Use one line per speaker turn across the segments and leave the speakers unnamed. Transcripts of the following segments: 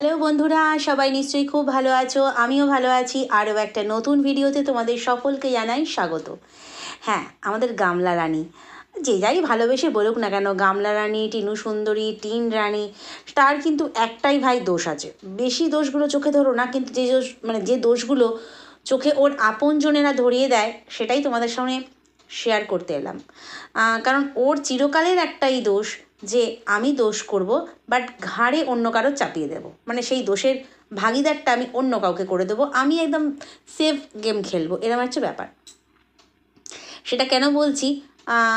Hello বন্ধুরা, সবাই নিশ্চয়ই খুব ভালো আছো, আমিও ভালো আছি। আরও একটা নতুন ভিডিওতে তোমাদের সকলকে জানাই স্বাগত। হ্যাঁ আমাদের গামলা রানী। যে যাই ভালোবেসে বলুক না কেন, গামলা রানী, টিনু সুন্দরী, টিন রানী, তার কিন্তু একটাই ভাই দোষ আছে। বেশি দোষগুলো চোখে ধরো না, কিন্তু যে দোষ মানে যে দোষগুলো চোখে ওর আপনজনেরা ধরিয়ে দেয়, সেটাই তোমাদের সামনে শেয়ার করতে এলাম। কারণ ওর চিরকালের একটাই দোষ যে আমি দোষ করব বাট ঘাড়ে অন্য কারও চাপিয়ে দেব। মানে সেই দোষের ভাগিদারটা আমি অন্য কাউকে করে দেবো। আমি একদম সেফ গেম খেলব এরকম হচ্ছে ব্যাপার। সেটা কেন বলছি?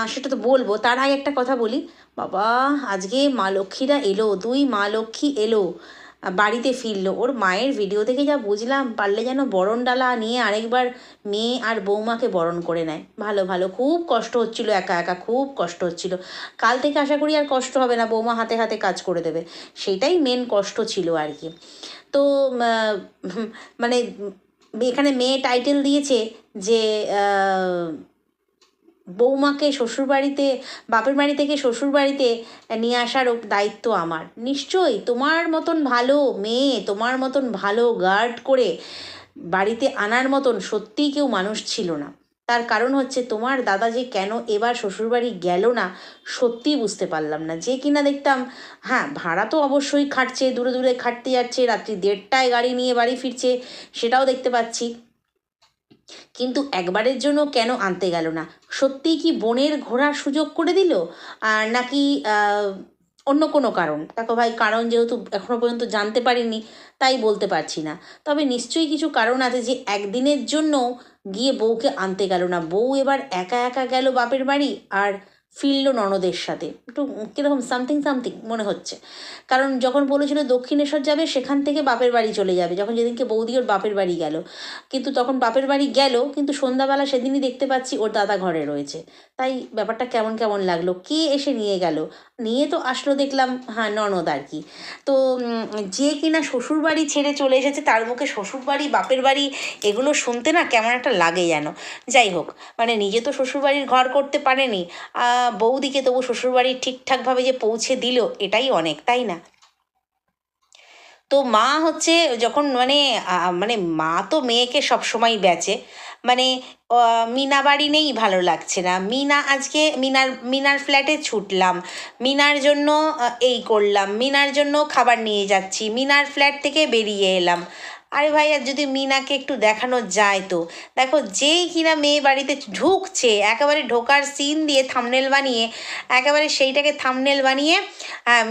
সেটা তো বলব। তার আগে একটা কথা বলি। বাবা, আজকে মা লক্ষ্মীরা এলো, দুই মা লক্ষ্মী এলো। বাড়িতে ফিরলো। ওর মায়ের ভিডিও থেকে যা বুঝলাম, পারলে যেন বরণ ডালা নিয়ে আরেকবার মেয়ে আর বৌমাকে বরণ করে নেয়। ভালো ভালো, খুব কষ্ট হচ্ছিল, একা একা খুব কষ্ট হচ্ছিল। কাল থেকে আশা করি আর কষ্ট হবে না, বৌমা হাতে হাতে কাজ করে দেবে। সেটাই মেন কষ্ট ছিল আর কি। তো মানে এখানে মেয়ে টাইটেল দিয়েছে যে বৌমাকে শ্বশুরবাড়িতে, বাপের বাড়ি থেকে শ্বশুরবাড়িতে নিয়ে আসার দায়িত্ব আমার। নিশ্চয়ই তোমার মতন ভালো মেয়ে, তোমার মতন ভালো গার্ড করে বাড়িতে আনার মতন সত্যিই কেউ মানুষ ছিল না। তার কারণ হচ্ছে তোমার দাদা যে কেন এবার শ্বশুরবাড়ি গেল না, সত্যিই বুঝতে পারলাম না। যে কিনা দেখতাম হ্যাঁ ভাড়া তো অবশ্যই খাটছে, দূরে দূরে খাটতে যাচ্ছে, রাত্রি দেড়টায় গাড়ি নিয়ে বাড়ি ফিরছে, সেটাও দেখতে পাচ্ছি। কিন্তু একবারের জন্য কেন আনতে গেল না? সত্যিই কি বোনের ঘোরার সুযোগ করে দিল? আর নাকি অন্য কোনো কারণ? দেখো ভাই, কারণ যেহেতু এখনও পর্যন্ত জানতে পারিনি, তাই বলতে পারছি না। তবে নিশ্চয়ই কিছু কারণ আছে যে একদিনের জন্য গিয়ে বউকে আনতে গেল না। বউ এবার একা একা গেল বাপের বাড়ি, আর ফিরল ননদের সাথে। একটু কীরকম সামথিং সামথিং মনে হচ্ছে। কারণ যখন বলেছিল দক্ষিণেশ্বর যাবে, সেখান থেকে বাপের বাড়ি চলে যাবে। যখন যেদিনকে বৌদি ওর বাপের বাড়ি গেল। কিন্তু তখন বাপের বাড়ি গেল, কিন্তু সন্ধ্যাবেলা সেদিনই দেখতে পাচ্ছি ওর দাদা ঘরে রয়েছে। তাই ব্যাপারটা কেমন কেমন লাগল? কে এসে নিয়ে গেল? নিয়ে তো আসলো দেখলাম হ্যাঁ ননদ আর কি। তো যে কিনা শ্বশুরবাড়ি ছেড়ে চলে এসেছে, তার মুখে শ্বশুরবাড়ি, বাপের বাড়ি, এগুলো শুনতে না কেমন একটা লাগে যেন। যাই হোক মানে নিজে তো শ্বশুরবাড়ির ঘর করতে পারেনি বৌদিকে তবু শ্বশুরবাড়ি ঠিকঠাকভাবে যে পৌঁছে দিল, এটাই অনেক, তাই না? তো মা হচ্ছে যখন মানে মানে মা তো মেয়েকে সবসময় বেচে মানে মিনা বাড়ি নেই ভালো লাগছে না। মিনা আজকে, মিনার মিনার ফ্ল্যাটে ছুটলাম। মিনার জন্য এই করলাম। মিনার জন্য খাবার নিয়ে যাচ্ছি। মিনার ফ্ল্যাট থেকে বেরিয়ে এলাম। আরে ভাই আর যদি মিনাকে একটু দেখানো যায় তো? দেখো, যেই কিনা মেয়ে বাড়িতে ঢুকছে, একেবারে ঢোকার সিন দিয়ে থামনেল বানিয়ে, একেবারে সেইটাকে থামনেল বানিয়ে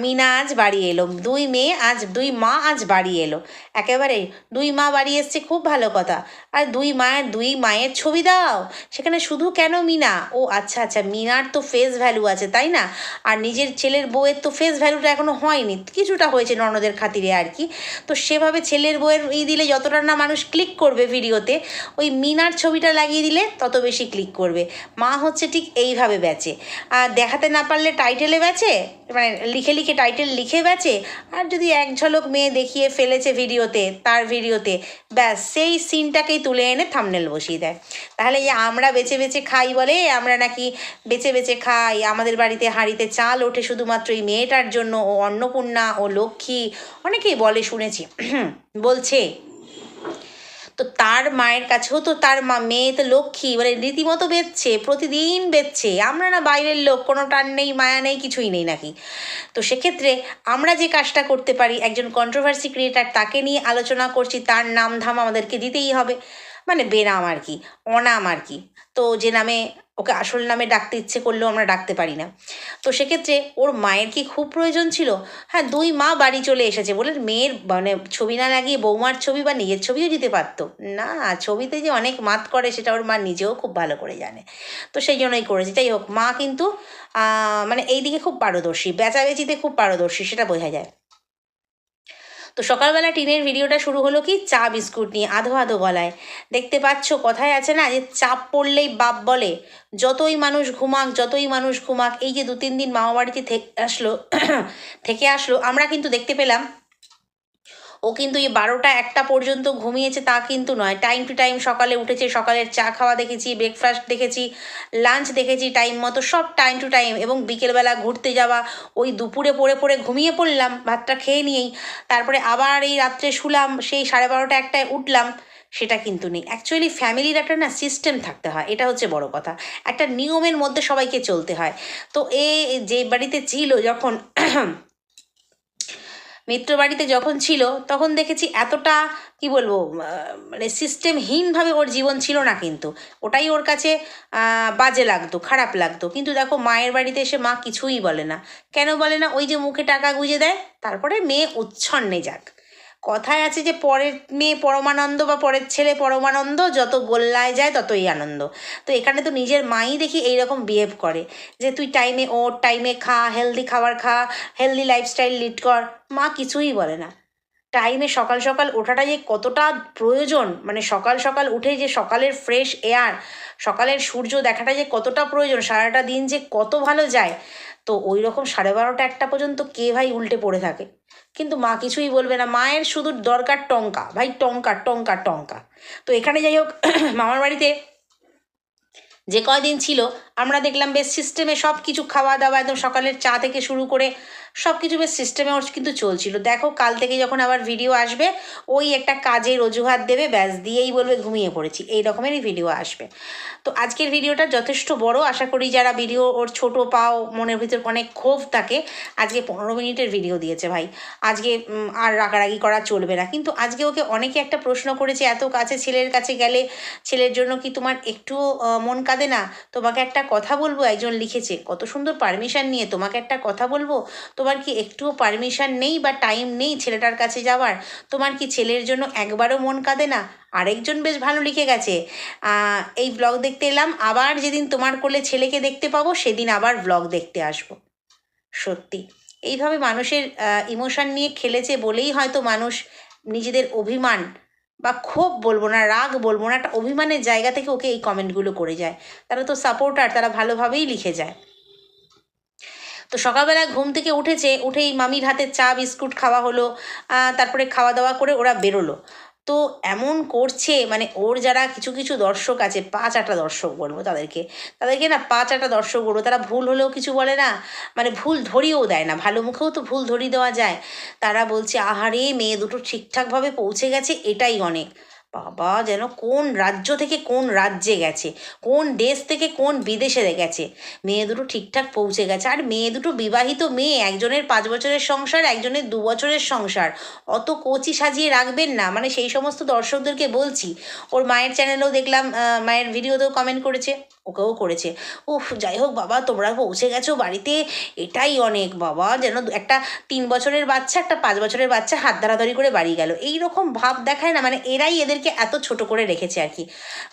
মিনা আজ বাড়ি এলো, দুই মেয়ে আজ, দুই মা আজ বাড়ি এলো। একেবারে দুই মা বাড়ি এসছে, খুব ভালো কথা। আর দুই মায়ের দুই মায়ের ছবি দাও। সেখানে শুধু কেন মিনা? ও আচ্ছা আচ্ছা মিনার তো ফেস ভ্যালু আছে, তাই না? আর নিজের ছেলের বউয়ের তো ফেস ভ্যালুটা এখনও হয়নি। কিছুটা হয়েছে ননদের খাতিরে আর কি। তো সেভাবে ছেলের বউয়ের দিলে যতটা না মানুষ ক্লিক করবে ভিডিওতে, ওই মিনার ছবিটা লাগিয়ে দিলে তত বেশি ক্লিক করবে। মা হচ্ছে ঠিক এইভাবে বেচে আর দেখাতে না পারলে টাইটেলে বেচে মানে লিখে লিখে টাইটেল লিখে বেচে আর যদি এক ঝলক মেয়ে দেখিয়ে ফেলেছে ভিডিওতে, তার ভিডিওতে, ব্যাস সেই সিনটাকেই তুলে এনে থামনেল বসিয়ে দেয়। তাহলে আমরা বেছে বেছে খাই বলে, আমরা নাকি বেছে বেছে খাই। আমাদের বাড়িতে হাঁড়িতে চাল ওঠে শুধুমাত্র এই মেয়েটার জন্য, ও অন্নপূর্ণা, ও লক্ষ্মী, অনেকেই বলে শুনেছি। বলছে, তো তার মায়ের কাছেও তো তার মা, মেয়ে তো লক্ষ্মী মানে রীতিমতো বেচছে, প্রতিদিন বেচছে। আমরা না বাইরের লোক, কোনো টান নেই, মায়া নেই, কিছুই নেই নাকি? তো সেক্ষেত্রে আমরা যে কাজটা করতে পারি, একজন কন্ট্রোভার্সি ক্রিয়েটার তাকে নিয়ে আলোচনা করছি, তার নাম ধাম আমাদেরকে দিতেই হবে। মানে বেনাম আর কি, অনাম আর কি। তো যে নামে ওকে আসল নামে ডাকতে ইচ্ছে করলেও আমরা ডাকতে পারি না। তো সেক্ষেত্রে ওর মায়ের কি খুব প্রয়োজন ছিল? হ্যাঁ দুই মা বাড়ি চলে এসেছে বলে মেয়ের মানে ছবি না লাগিয়ে বৌমার ছবি বা নিজের ছবিও দিতে পারতো। না, ছবিতে যে অনেক মাত করে সেটা ওর মা নিজেও খুব ভালো করে জানে। তো সেই জন্যই করেছে। যাই হোক, মা কিন্তু মানে এই দিকে খুব পারদর্শী, বেচাবেচিতে খুব পারদর্শী, সেটা বোঝা যায়। তো সকালবেলা টিনের ভিডিওটা শুরু হলো কি? চা বিস্কুট নিয়ে, আধো আধো গলায়। দেখতে পাচ্ছ, কথায় আছে না যে চাপ পড়লেই বাপ বলে, যতই মানুষ ঘুমাক, যতই মানুষ ঘুমাক, এই যে দু তিন দিন মামাবাড়িতে থেকে আসলো থেকে আসলো, আমরা কিন্তু দেখতে পেলাম ও কিন্তু এই বারোটা একটা পর্যন্ত ঘুমিয়েছে, তা কিন্তু নয়। টাইম টু টাইম সকালে উঠেছে, সকালের চা খাওয়া দেখেছি ব্রেকফাস্ট দেখেছি লাঞ্চ দেখেছি টাইম মতো, সব টাইম টু টাইম এবং বিকেলবেলা ঘুরতে যাওয়া, ওই দুপুরে পড়ে পড়ে ঘুমিয়ে পড়লাম, ভাতটা খেয়ে নিয়েই, তারপরে আবার এই রাত্রে শুলাম, সেই সাড়ে বারোটা একটায় উঠলাম, সেটা কিন্তু নেই। অ্যাকচুয়ালি ফ্যামিলির একটা না সিস্টেম থাকতে হয়, এটা হচ্ছে বড় কথা। একটা নিয়মের মধ্যে সবাইকে চলতে হয়। তো এ যে বাড়িতে ছিল যখন মিত্র বাড়িতে যখন ছিল, তখন দেখেছি এতটা, কি বলব মানে সিস্টেমহীনভাবে ওর জীবন ছিল না কিন্তু। ওটাই ওর কাছে বাজে লাগতো, খারাপ লাগতো। কিন্তু দেখো, মায়ের বাড়িতে এসে মা কিছুই বলে না। কেন বলে না? ওই যে মুখে টাকা গুঁজে দেয়, তারপরে মেয়ে উচ্ছন্নে যাক। কথায় আছে যে পরের মেয়ে পরমানন্দ বা পরের ছেলে পরমানন্দ, যত গোল্লায় যায় ততই আনন্দ। তো এখানে তো নিজের মাই দেখি এইরকম বিহেভ করে যে তুই টাইমে ওর টাইমে খা হেলদি খাবার খা হেলদি লাইফস্টাইল লিড কর। মা কিছুই বলে না। টাইমে সকাল সকাল ওঠাটা যে কতটা প্রয়োজন মানে সকাল সকাল উঠে যে সকালের ফ্রেশ এয়ার সকালের সূর্য দেখাটা যে কতটা প্রয়োজন, সারাটা দিন যে কত ভালো যায় তো ওই রকম সাড়ে বারোটা একটা পর্যন্ত কে ভাই উল্টে পড়ে থাকে। কিন্তু মা কিছুই বলবে না। মায়ের শুধু দরকার টঙ্কা। ভাই, টঙ্কা টঙ্কা টঙ্কা। তো এখানে যাই হোক, মামার বাড়িতে যে কয়দিন ছিল, আমরা দেখলাম বেশ সিস্টেমে সব কিছু খাওয়া দাওয়া, একদম সকালের চা থেকে শুরু করে সব কিছু বেশ সিস্টেমে ওর কিন্তু চলছিল। দেখো, কাল থেকে যখন আবার ভিডিও আসবে, ওই একটা কাজের অজুহাত দেবে, ব্যাস, দিয়েই বলবে, ঘুমিয়ে পড়েছি। এই রকমেরই ভিডিও আসবে। তো আজকের ভিডিওটা যথেষ্ট বড়। আশা করি যারা ভিডিও ওর ছোট পাও, মনের ভিতর অনেক ক্ষোভ থাকে, আজকে পনেরো মিনিটের ভিডিও দিয়েছে ভাই। আজকে আর রাগারাগি করা চলবে না। কিন্তু আজকে ওকে অনেকে একটা প্রশ্ন করেছে, এত কাছে ছেলের কাছে গেলে ছেলের জন্য কি তোমার একটু মন কাঁদে না? তোমাকে একটা কথা বলব? একজন লিখেছে, কত সুন্দর পারমিশন নিয়ে তোমাকে একটা কথা বলব? তোমার কি একটুও পারমিশন নেই বা টাইম নেই ছেলেটার কাছে যাওয়ার? তোমার কি ছেলের জন্য একবারও মন কাঁদে না? আরেকজন বেশ ভালো লিখে গেছে। এই ব্লগ দেখতে এলাম। আবার যেদিন তোমার কোলে ছেলেকে দেখতে পাবো, সেদিন আবার ব্লগ দেখতে আসব। সত্যি। এইভাবে মানুষের ইমোশন নিয়ে খেলেছে বলেই হয়তো মানুষ নিজেদের অভিমান বা ক্ষোভ বলব না, রাগ বলব না, একটা অভিমানের জায়গা থেকে ওকে এই কমেন্টগুলো করে যায়। তারা তো সাপোর্টার তারা ভালোভাবেই লিখে যায়। তো সকালবেলা ঘুম থেকে উঠেছে, উঠেই মামির হাতে চা, বিস্কুট খাওয়া হলো তারপরে খাওয়া দাওয়া করে ওরা বেরোলো। তো এমন করছে মানে ওর যারা কিছু কিছু দর্শক আছে পাঁচ আটটা দর্শক বলব তাদেরকে তাদেরকে না পাঁচ আটটা দর্শক বলব, তারা ভুল হলেও কিছু বলে না মানে ভুল ধরিয়েও দেয় না, ভালো মুখেও তো ভুল ধরিয়ে দেওয়া যায়। তারা বলছে, আহারে, মেয়ে দুটো ঠিকঠাকভাবে পৌঁছে গেছে, এটাই অনেক। বাবা, যেন কোন রাজ্য থেকে কোন রাজ্যে গেছে? কোন দেশ থেকে কোন বিদেশে গেছে? মেয়ে দুটো ঠিকঠাক পৌঁছে গেছে। আর মেয়ে দুটো বিবাহিত মেয়ে, একজনের পাঁচ বছরের সংসার, একজনের দু বছরের সংসার। অত কচি সাজিয়ে রাখবেন না। মানে সেই সমস্ত দর্শকদেরকে বলছি, ওর মায়ের চ্যানেলেও দেখলাম মায়ের ভিডিওতেও কমেন্ট করেছে। ওকেও করেছে। উফ, যাই হোক বাবা, তোমরা পৌঁছে গেছো বাড়িতে। এটাই অনেক বাবা, যেন একটা তিন বছরের বাচ্চা, একটা পাঁচ বছরের বাচ্চা হাত ধরাধরি করে বাড়ি গেল। এই রকম ভাব দেখায় না মানে এরাই এদেরকে এত ছোট করে রেখেছে আর কি।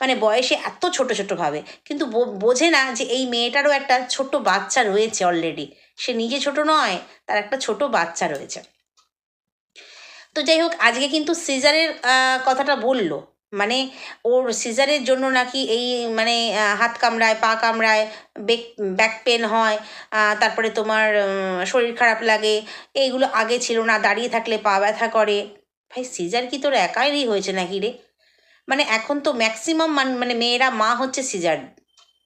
মানে বয়সে এত ছোট ছোট ভাবে। কিন্তু বোঝে না যে এই মেয়েটারও একটা ছোট্ট বাচ্চা রয়েছে অলরেডি সে নিজে ছোট নয়, তার একটা ছোট বাচ্চা রয়েছে। তো যাই হোক, আজকে কিন্তু সিজারের কথাটা বলল। মানে ওর সিজারের জন্য নাকি এই মানে হাত কামড়ায়, পা কামড়ায় বেক ব্যাক পেন হয় তারপরে তোমার শরীর খারাপ লাগে, এইগুলো আগে ছিল না, দাঁড়িয়ে থাকলে পা ব্যথা করে। ভাই সিজার কি তোর একাইরই হয়েছে নাকি রে? মানে এখন তো ম্যাক্সিমাম মান মানে মেয়েরা, মা হচ্ছে সিজার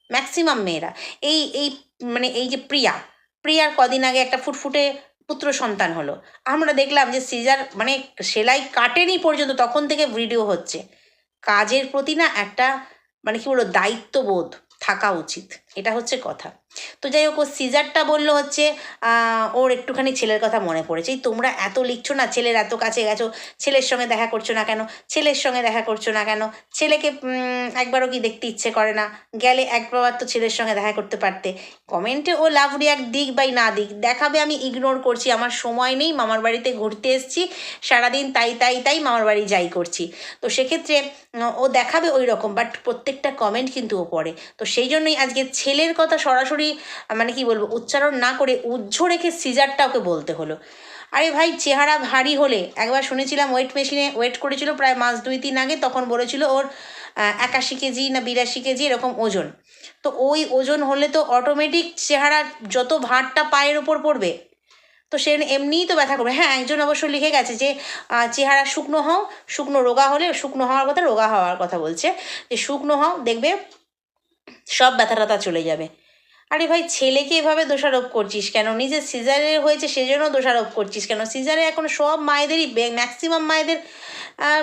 ম্যাক্সিমাম মেয়েরা। এই এই মানে এই যে প্রিয়া, প্রিয়ার কদিন আগে একটা ফুটফুটে পুত্র সন্তান হলো। আমরা দেখলাম যে সিজার মানে সেলাই কাটেনি পর্যন্ত, তখন থেকে ভিডিও হচ্ছে। কাজের প্রতি না একটা মানে কি বলব দায়িত্ববোধ থাকা উচিত। এটা হচ্ছে কথা। তো যাই হোক ও সিজারটা বলল হচ্ছে ওর একটুখানি ছেলের কথা মনে পড়েছে। এই তোমরা এত লিখছো না, ছেলের এত কাছে গেছো, ছেলের সঙ্গে দেখা করছ না কেন, ছেলের সঙ্গে দেখা করছ না কেন, ছেলেকে একবারও কি দেখতে ইচ্ছে করে না? গেলে একবার তো ছেলের সঙ্গে দেখা করতে পারতে। কমেন্টে ও লাভ রিয়াক্ট দিক বাই না দিক, দেখাবে আমি ইগনোর করছি, আমার সময় নেই, মামার বাড়িতে ঘুরতে এসেছি, সারাদিন তাই তাই তাই মামার বাড়ি যাই করছি। তো সেক্ষেত্রে ও দেখাবে ওই রকম বাট প্রত্যেকটা কমেন্ট কিন্তু ও পড়ে। তো সেই জন্যই আজকে ছেলের কথা সরাসরি আহ, মানে কি বলব উচ্চারণ না করে উজ্জ্ব রেখে সিজারটা ওকে বলতে হলো। আরে ভাই চেহারা ভারী হলে একবার শুনেছিলাম ওয়েট মেশিনে ওয়েট করেছিল প্রায় মাস দুই তিন আগে তখন বলেছিল ওর একাশি কেজি না বিরাশি কেজি এরকম ওজন। তো ওই ওজন হলে তো অটোমেটিক চেহারা যত ভারটা পায়ের ওপর পড়বে তো সে এমনিই তো ব্যথা করবে। হ্যাঁ একজন অবশ্য লিখে গেছে যে চেহারা শুকনো হও শুকনো রোগা হলে শুকনো হওয়ার কথা রোগা হওয়ার কথা বলছে। যে শুকনো হও দেখবে সব ব্যথা ট্যাথা চলে যাবে। আরে ভাই, ছেলেকে এভাবে দোষারোপ করছিস কেন? নিজে সিজারে হয়েছে, সেজন্য দোষারোপ করছিস কেন? সিজারে এখন সব মায়েদেরই ম্যাক্সিমাম মায়েদের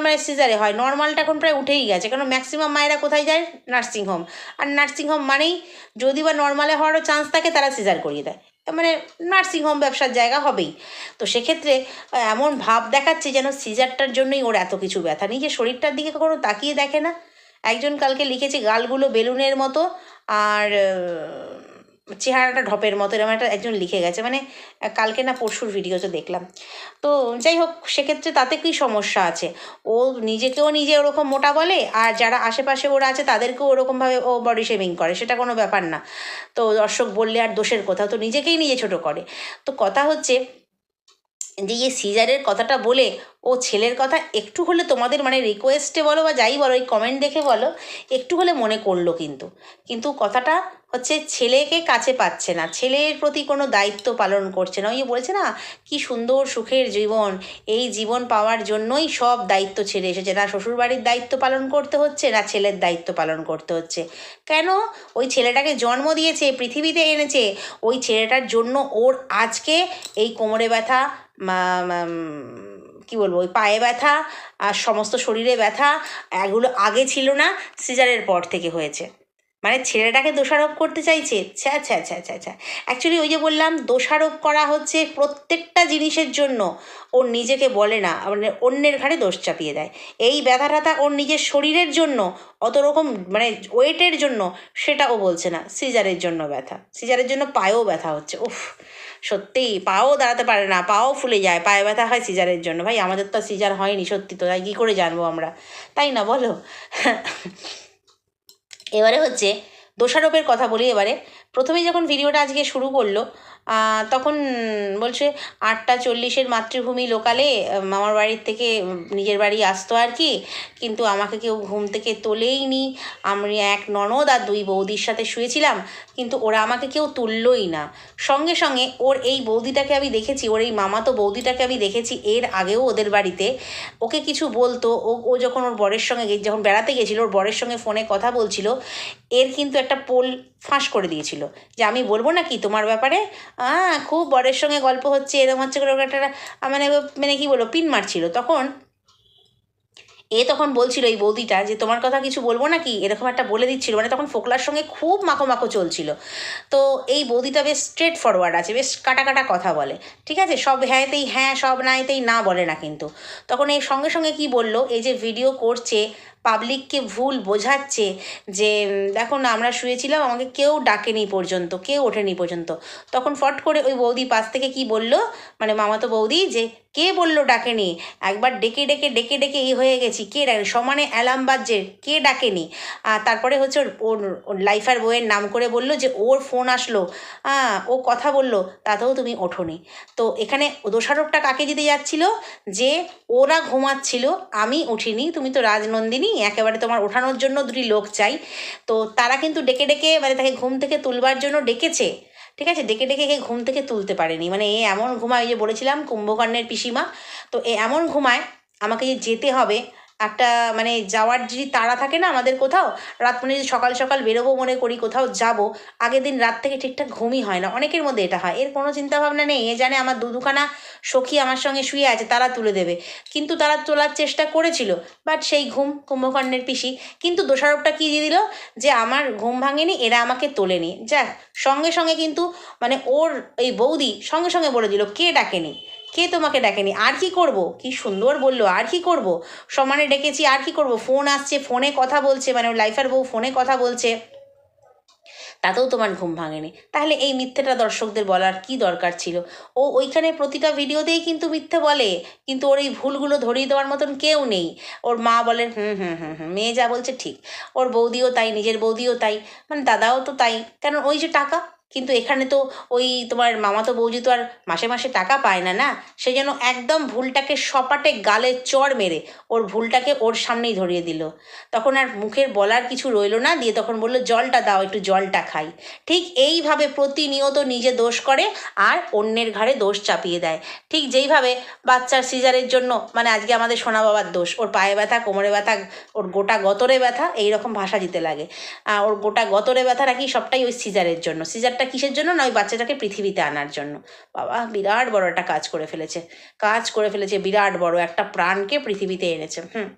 মানে সিজারে হয়। নর্মালটা এখন প্রায় উঠেই গেছে। কারণ ম্যাক্সিমাম মায়েরা কোথায় যায়? নার্সিংহোম আর নার্সিংহোম মানেই যদি বা নর্মালে হওয়ারও চান্স থাকে, তারা সিজার করিয়ে দেয়। মানে নার্সিংহোম ব্যবসার জায়গা হবেই। তো সেক্ষেত্রে এমন ভাব দেখাচ্ছে যেন সিজারটার জন্যই ওর এত কিছু ব্যথা। নিজের শরীরটার দিকে কখনো তাকিয়ে দেখে না? একজন কালকে লিখেছে গালগুলো বেলুনের মতো, আর চেহারাটা ঢপের মতো এরকম একটা একজন লিখে গেছে মানে কালকে না পরশুর ভিডিওতে দেখলাম। তো যাই হোক, সেক্ষেত্রে তাতে কী সমস্যা আছে? ও নিজেকেও নিজে ওরকম মোটা বলে, আর যারা আশেপাশে ওরা আছে তাদেরকেও ওরকমভাবে ও বডি শেভিং করে, সেটা কোনো ব্যাপার না। তো দর্শক বললে আর দোষের কথা তো নিজেকেই নিজে ছোট করে। তো কথা হচ্ছে যে সিজারের কথাটা বলে, ও ছেলের কথা একটু হলে তোমাদের মানে রিকোয়েস্টে বলো বা যাই বলো এই কমেন্ট দেখে বলো, একটু হলে মনে করল কিন্তু। কিন্তু কথাটা হচ্ছে ছেলেকে কাছে পাচ্ছে না। ছেলের প্রতি কোনো দায়িত্ব পালন করছে না। ওই বলছে না, কি সুন্দর সুখের জীবন। এই জীবন পাওয়ার জন্যই সব দায়িত্ব ছেড়ে এসেছে। না শ্বশুরবাড়ির দায়িত্ব পালন করতে হচ্ছে, না ছেলের দায়িত্ব পালন করতে হচ্ছে। কেন? ওই ছেলেটাকে জন্ম দিয়েছে, পৃথিবীতে এনেছে। ওই ছেলেটার জন্য ওর আজকে এই কোমরে ব্যথা কি বলব, ওই পায়ে ব্যথা আর সমস্ত শরীরে ব্যথা, এগুলো আগে ছিল না, সিজারের পর থেকে হয়েছে। মানে ছেলেটাকে দোষারোপ করতে চাইছে, ছ্যা ছ্যা ছ্যা ছ্যা ছ্যা। অ্যাকচুয়ালি ওই যে বললাম, দোষারোপ করা হচ্ছে প্রত্যেকটা জিনিসের জন্য। ওর নিজেকে বলে না মানে অন্যের ঘাড়ে দোষ চাপিয়ে দেয়। এই ব্যথা ট্যাথা ওর নিজের শরীরের জন্য, অত রকম মানে ওয়েটের জন্য, সেটা ও বলছে না। সিজারের জন্য ব্যথা। সিজারের জন্য পায়েও ব্যথা হচ্ছে, উফ। সত্যিই, পাও দাঁড়াতে পারে না, পাও ফুলে যায়, পায়ে ব্যথা হয় সিজারের জন্য। ভাই, আমাদের তো সিজার হয়নি, সত্যি তো, তাই কী করে জানব আমরা? তাই না, বলো? এবারে হচ্ছে, দোষারোপের কথা বলি এবারে। প্রথমেই যখন ভিডিওটা আজকে শুরু করল তখন বলছে আটটা চল্লিশের মাতৃভূমি লোকালে মামার বাড়ির থেকে নিজের বাড়ি আসতো আর কি। কিন্তু আমাকে কেউ ঘুম থেকে তোলেই নি আমি এক ননদ আর দুই বৌদির সাথে শুয়েছিলাম, কিন্তু ওরা আমাকে কেউ তুললোই না। সঙ্গে সঙ্গে ওর এই বৌদিটাকে আমি দেখেছি, ওর এই মামাতো বৌদিটাকে আমি দেখেছি এর আগেও ওদের বাড়িতে। ওকে কিছু বলতো, ও ও যখন ওর বরের সঙ্গে যখন বেড়াতে গেছিল, ওর বরের সঙ্গে ফোনে কথা বলছিল, এর কিন্তু একটা পোল ফাঁস করে দিয়েছিল। যে আমি বলব না কি তোমার ব্যাপারে? আহ, খুব বরের সঙ্গে গল্প হচ্ছে, এরকম হচ্ছে করে একটা মানে মানে কি বলব, পিন মারছিল। তখন এ তখন বলছিল এই বৌদিটা যে, তোমার কথা কিছু বলব নাকি? এরকম একটা বলে দিচ্ছিল। মানে তখন ফোকলার সঙ্গে খুব মাখো মাখো চলছিল। তো এই বৌদিটা বেশ স্ট্রেট ফরওয়ার্ড আছে, বেশ কাটা কাটা কথা বলে। ঠিক আছে? সব হ্যাঁতেই হ্যাঁ সব নাইতেই না বলে না কিন্তু। তখন এই সঙ্গে সঙ্গে কি বলল, এই যে ভিডিও করছে পাবলিককে ভুল বোঝাচ্ছে যে দেখো না, আমরা শুয়েছিলাম, আমাকে কেউ ডাকেনি পর্যন্ত, কেউ ওঠেনি পর্যন্ত। তখন ফট করে ওই বৌদি পাশ থেকে কি বলল মানে মামাতো বৌদি, যে, কে বলল ডাকেনি? একবার ডেকে ডেকে ডেকে ডেকে এই হয়ে গেছি, কে ডাকে সমানে অ্যালার্ম বাজছে, কে ডাকেনি? আর তারপরে হচ্ছে ওর ওর লাইফার বইয়ের নাম করে বলল যে, ওর ফোন আসলো। হ্যাঁ ও কথা বলল, তাতেও তুমি ওঠোনি। তো এখানে দোষারোপটা কাকে দিতে যাচ্ছিল? যে, ওরা ঘুমাচ্ছিল, আমি উঠিনি, তুমি তো রাজনন্দিনী একেবারে তোমার ওঠানোর জন্য দুটি লোক চাই। তো তারা কিন্তু ডেকে ডেকে মানে তাকে ঘুম থেকে তুলবার জন্য ডেকেছে, ঠিক আছে? ডেকে ডেকে ঘুম থেকে তুলতে পারেনি। মানে এ এমন ঘুমায়, ওই যে বলেছিলাম, কুম্ভকর্ণের পিসিমা, তো এ এমন ঘুমায়, আমাকে যেতে হবে একটা মানে যাওয়ার যদি তাড়া থাকে না আমাদের কোথাও, রাত মানে যদি সকাল সকাল বেরোবো মনে করি কোথাও যাব, আগের দিন রাত থেকে ঠিকঠাক ঘুমই হয় না, অনেকের মধ্যে এটা হয়। এর কোনো চিন্তাভাবনা নেই, এ জানে আমার দু দুখানা সখী আমার সঙ্গে শুয়ে আছে, তারা তুলে দেবে। কিন্তু তারা তোলার চেষ্টা করেছিল, বাট সেই ঘুম কুম্ভকর্ণের পিসি। কিন্তু দোষারোপটা কী দিয়ে দিল? যে আমার ঘুম ভাঙেনি, এরা আমাকে তোলেনি। যাক, সঙ্গে সঙ্গে কিন্তু মানে ওর এই বৌদি সঙ্গে সঙ্গে বলে দিল, কে ডাকেনি? কে তোমাকে ডাকেনি? আর কি করব? কি সুন্দর বলল, আর কি করব? সমানে ডেকেছি, আর কি করব? ফোন আসছে, ফোনে কথা বলছে মানে ওর লাইফার বউ ফোনে কথা বলছে। তাতেও তোমার ঘুম ভাঙেনি। তাহলে এই মিথ্যেটা দর্শকদের বলার কি দরকার ছিল? ও ওইখানে প্রতিটা ভিডিওতেই কিন্তু মিথ্যে বলে। কিন্তু ওর এই ভুলগুলো ধরিয়ে দেওয়ার মতন কেউ নেই। ওর মা বলেন, হুম হুম হুম হুম, মেয়ে যা বলছে ঠিক। ওর বৌদিও তাই, নিজের বৌদিও তাই। মানে দাদাও তো তাই। কারণ ওই যে টাকা কিন্তু এখানে তো ওই তোমার মামাতো বৌজি তো আর মাসে মাসে টাকা পায় না না? সে যেন একদম ভুলটাকে সপাটে গালে চড় মেরে ওর ভুলটাকে ওর সামনেই ধরিয়ে দিল। তখন আর মুখের বলার কিছু রইল না, দিয়ে তখন বলল, জলটা দাও, একটু জলটা খাই। ঠিক এইভাবে প্রতিনিয়ত নিজে দোষ করে আর অন্যের ঘাড়ে দোষ চাপিয়ে দেয়। ঠিক যেইভাবে বাচ্চার সিজারের জন্য মানে আজকে আমাদের সোনা বাবার দোষ, ওর পায়ে ব্যথা, কোমরে ব্যথা, ওর গোটা গতরে ব্যথা, এইরকম ভাষা দিতে লাগে। ওর গোটা গতরে ব্যথা নাকি সবটাই ওই সিজারের জন্য। সিজারটা কিসের জন্য? না, ওই বাচ্চাটাকে পৃথিবীতে আনার জন্য। বাবা, বিরাট বড় একটা কাজ করে ফেলেছে। কাজ করে ফেলেছে বিরাট বড় একটা প্রাণকে পৃথিবীতে এনেছে, হুম।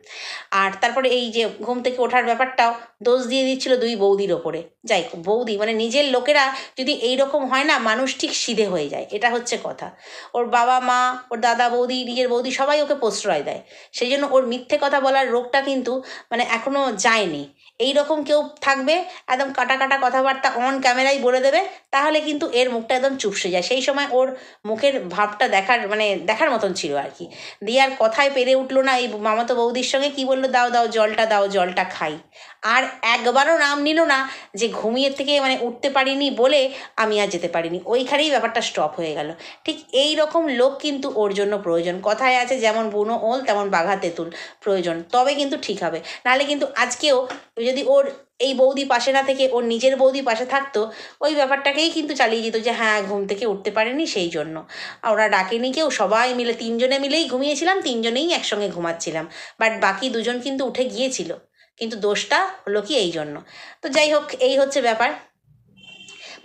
আর তারপরে এই যে ঘুম থেকে ওঠার ব্যাপারটাও দোষ দিয়ে দিচ্ছিল দুই বৌদির ওপরে। যাই বৌদি মানে নিজের লোকেরা যদি এই রকম হয় না, মানুষ ঠিক সিধে হয়ে যায়। এটা হচ্ছে কথা। ওর বাবা, মা, ওর দাদা, বৌদি, নিজের বৌদি সবাই ওকে প্রশ্রয় দেয়। সেই জন্য ওর মিথ্যে কথা বলার রোগটা কিন্তু মানে এখনও যায়নি। এই রকম কেউ থাকবে, একদম কাটা কাটা কথাবার্তা অন ক্যামেরাই বলে দেবে, তাহলে কিন্তু এর মুখটা একদম চুপসে যায়। সেই সময় ওর মুখের ভাবটা দেখার মানে দেখার মতন ছিল আর কি। দিয়ে আর কথায় পেরে উঠল না এই মামাতো বৌদির সঙ্গে, কি বলল, দাও দাও, জলটা দাও, জলটা খাই। আর একবারও নাম নিল না যে ঘুমিয়ে থেকে মানে উঠতে পারিনি বলে আমি আর যেতে পারিনি। ওইখানেই ব্যাপারটা স্টপ হয়ে গেল। ঠিক এই রকম লোক কিন্তু ওর জন্য প্রয়োজন। কথায় আছে যেমন বুনো ওল, তেমন বাঘা তেঁতুল প্রয়োজন। তবে কিন্তু ঠিক হবে। নাহলে কিন্তু আজকেও যদি ওর এই বৌদি পাশে না থেকে ওর নিজের বৌদি পাশে থাকতো, ওই ব্যাপারটাকেই কিন্তু চালিয়ে যেত যে হ্যাঁ ঘুম থেকে উঠতে পারেনি সেই জন্য। ওরা ডাকেনি কেউ, সবাই মিলে তিনজনে মিলেই ঘুমিয়েছিলাম, তিনজনেই একসঙ্গে ঘুমাচ্ছিলাম। বাট বাকি দুজন কিন্তু উঠে গিয়েছিল। কিন্তু দোষটা হলো কি এই জন্য। তো যাই হোক, এই হচ্ছে ব্যাপার।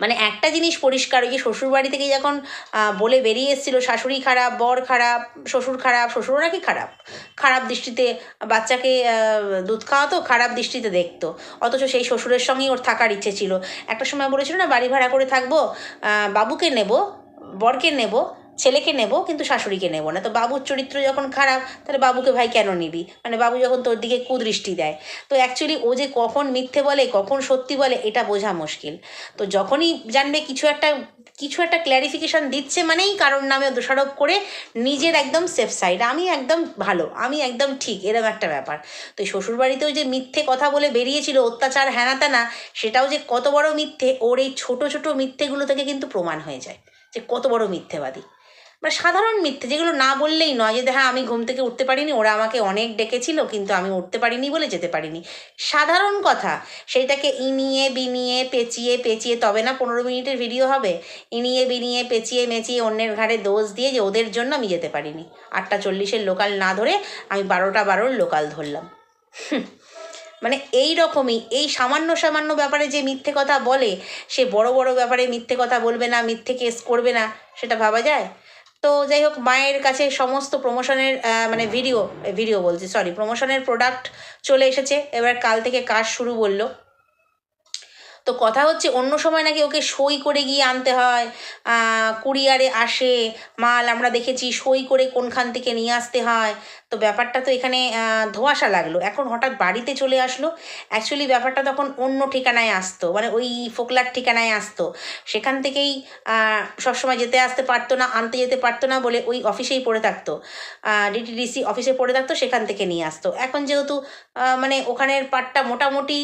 মানে একটা জিনিস পরিষ্কার, ওই যে শ্বশুরবাড়ি থেকে যখন বলে বেরিয়ে এসেছিল, শাশুড়ি খারাপ, বর খারাপ, শ্বশুর খারাপ শ্বশুরও নাকি খারাপ? খারাপ দৃষ্টিতে বাচ্চাকে দুধ খাওয়াতো, খারাপ দৃষ্টিতে দেখতো। অথচ সেই শ্বশুরের সঙ্গেই ওর থাকার ইচ্ছে ছিল। একটা সময় বলেছিল না, বাড়ি ভাড়া করে থাকব বাবুকে নেব, বরকে নেব ছেলেকে নেব, কিন্তু শাশুড়িকে নেব না। তো বাবুর চরিত্র যখন খারাপ, তাহলে বাবুকে ভাই কেন নিবি? মানে বাবু যখন তোর দিকে কুদৃষ্টি দেয়। তো অ্যাকচুয়ালি ও যে কখন মিথ্যে বলে, কখন সত্যি বলে, এটা বোঝা মুশকিল। তো যখনই জানবে কিছু একটা কিছু একটা ক্ল্যারিফিকেশন দিচ্ছে মানেই কারোর নামে দোষারোপ করে নিজের একদম সেফ সাইড আমি একদম ভালো, আমি একদম ঠিক এরকম একটা ব্যাপার। তো শ্বশুরবাড়িতেও যে মিথ্যে কথা বলে বেরিয়েছিল, অত্যাচার হ্যানা ত্যানা সেটাও যে কত বড় মিথ্যে, ওর এই ছোট ছোট মিথ্যেগুলো থেকে কিন্তু প্রমাণ হয়ে যায়। যে কত বড় মিথ্যেবাদী। মানে সাধারণ মিথ্যে, যেগুলো না বললেই নয় যে হ্যাঁ আমি ঘুম থেকে উঠতে পারিনি, ওরা আমাকে অনেক ডেকেছিল, কিন্তু আমি উঠতে পারিনি বলে যেতে পারিনি। সাধারণ কথা সেইটাকে ইনিয়ে বিনিয়ে পেঁচিয়ে পেঁচিয়ে, তবে না পনেরো মিনিটের ভিডিও হবে, ইনিয়ে বিনিয়ে পেঁচিয়ে মেচিয়ে অন্যের ঘাড়ে দোষ দিয়ে যে ওদের জন্য আমি যেতে পারিনি। আটটা চল্লিশের লোকাল না ধরে আমি বারোটা বারোর লোকাল ধরলাম। মানে এই রকমই, এই সামান্য সামান্য ব্যাপারে যে মিথ্যে কথা বলে, সে বড় বড় ব্যাপারে মিথ্যে কথা বলবে না, মিথ্যে কেস করবে না, সেটা ভাবা যায়? তো যাই হোক, মায়ের কাছে সমস্ত প্রমোশনের মানে ভিডিও ভিডিও বলছি সরি প্রমোশনের প্রোডাক্ট চলে এসেছে। এবার কাল থেকে কাজ শুরু বলল। তো কথা হচ্ছে, অন্য সময় নাকি ওকে সই করে গিয়ে আনতে হয়। কুরিয়ারে আসে, মাল আমরা দেখেছি, সই করে কোনখান থেকে নিয়ে আসতে হয়। তো ব্যাপারটা তো এখানে ধোঁয়াশা লাগল। এখন হঠাৎ বাড়িতে চলে আসলো। অ্যাকচুয়ালি ব্যাপারটা তখন অন্য ঠিকানায় আসতো মানে ওই ফোকলার ঠিকানায় আসতো। সেখান থেকেই সবসময় যেতে আসতে পারতো না, আনতে যেতে পারতো না বলে ওই অফিসেই পড়ে থাকতো। ডিটিডিসি অফিসে পড়ে থাকতো, সেখান থেকে নিয়ে আসতো। এখন যেহেতু মানে ওখানের পাটটা মোটামুটি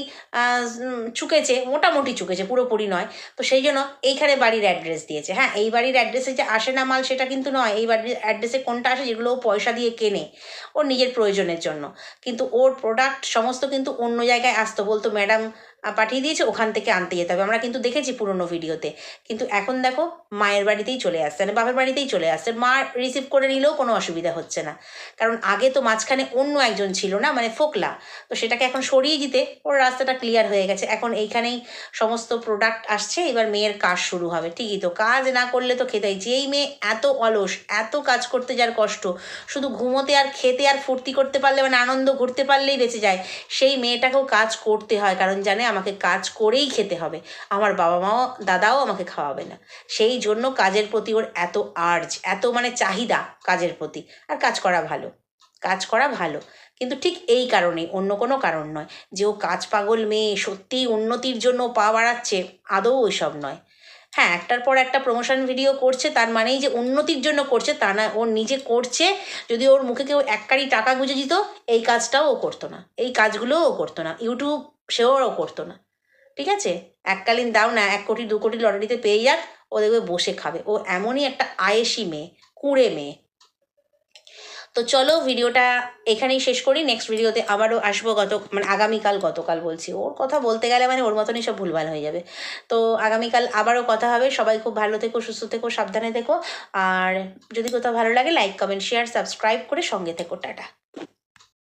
চুকেছে মোটামুটি চুকেছে, পুরোপুরি নয়। তো সেই জন্য এইখানে বাড়ির অ্যাড্রেস দিয়েছে। হ্যাঁ এই বাড়ির অ্যাড্রেসে যে আসে না মাল সেটা কিন্তু নয়। এই বাড়ির অ্যাড্রেসে কোনটা আসে যেগুলো পয়সা দিয়ে কেনে। ওর নিজের প্রয়োজনের জন্য। কিন্তু ওর প্রোডাক্ট সমস্ত কিন্তু অন্য জায়গায় আসতো বলতো ম্যাডাম পাঠিয়ে দিয়েছে, ওখান থেকে আনতে যেতে হবে। আমরা কিন্তু দেখেছি পুরোনো ভিডিওতে। কিন্তু এখন দেখো, মায়ের বাড়িতেই চলে আসছে মানে বাপের বাড়িতেই চলে আসছে। মা রিসিভ করে নিলেও কোনো অসুবিধা হচ্ছে না। কারণ আগে তো মাঝখানে অন্য একজন ছিল না মানে ফোকলা। তো সেটাকে এখন সরিয়ে দিতে ওর রাস্তাটা ক্লিয়ার হয়ে গেছে। এখন এইখানেই সমস্ত প্রোডাক্ট আসছে, এবার মেয়ের কাজ শুরু হবে। ঠিকই তো, কাজ না করলে তো খেতেই যেই মেয়ে এত অলস, এত কাজ করতে যার কষ্ট, শুধু ঘুমোতে আর খেতে আর ফুর্তি করতে পারলে মানে আনন্দ ঘুরতে পারলেই বেঁচে যায়, সেই মেয়েটাকেও কাজ করতে হয়। কারণ জানে আমাকে কাজ করেই খেতে হবে। আমার বাবা মাও দাদাও আমাকে খাওয়াবে না। সেই জন্য কাজের প্রতি ওর এত আর্জ এত মানে চাহিদা কাজের প্রতি। আর কাজ করা ভালো। কাজ করা ভালো। কিন্তু ঠিক এই কারণে অন্য কোনো কারণ নয় যে ও কাজ পাগল মেয়ে, সত্যিই উন্নতির জন্য পা বাড়াচ্ছে, আদৌ ওইসব নয়। হ্যাঁ একটার পর একটা প্রমোশন ভিডিও করছে, তার মানেই যে উন্নতির জন্য করছে, তা না ওর নিজে করছে, যদি ওর মুখে কেউ এক কারি টাকা গুঁজে দিত, এই কাজটাও ও করতো না। এই কাজগুলোও ও করতো না। ইউটিউব সেও করতো না। ঠিক আছে? এককালীন দাও না, এক কোটি, দু কোটি লটারিতে পেয়ে যাক, ও দেখবে বসে খাবে। ও এমনই একটা আয়েসি মেয়ে, কুঁড়ে মেয়ে। তো চলো ভিডিওটা এখানেই শেষ করি। নেক্সট ভিডিওতে আবারও আসব গত মানে আগামীকাল গতকাল বলছি। ওর কথা বলতে গেলে মানে ওর মতনই সব ভুলভাল হয়ে যাবে। তো আগামীকাল আবারও কথা হবে। সবাই খুব ভালো থেকো, সুস্থ থেকো, সাবধানে থেকো। আর যদি কোথাও ভালো লাগে লাইক কমেন্ট শেয়ার সাবস্ক্রাইব করে সঙ্গে থেকো। টাটা।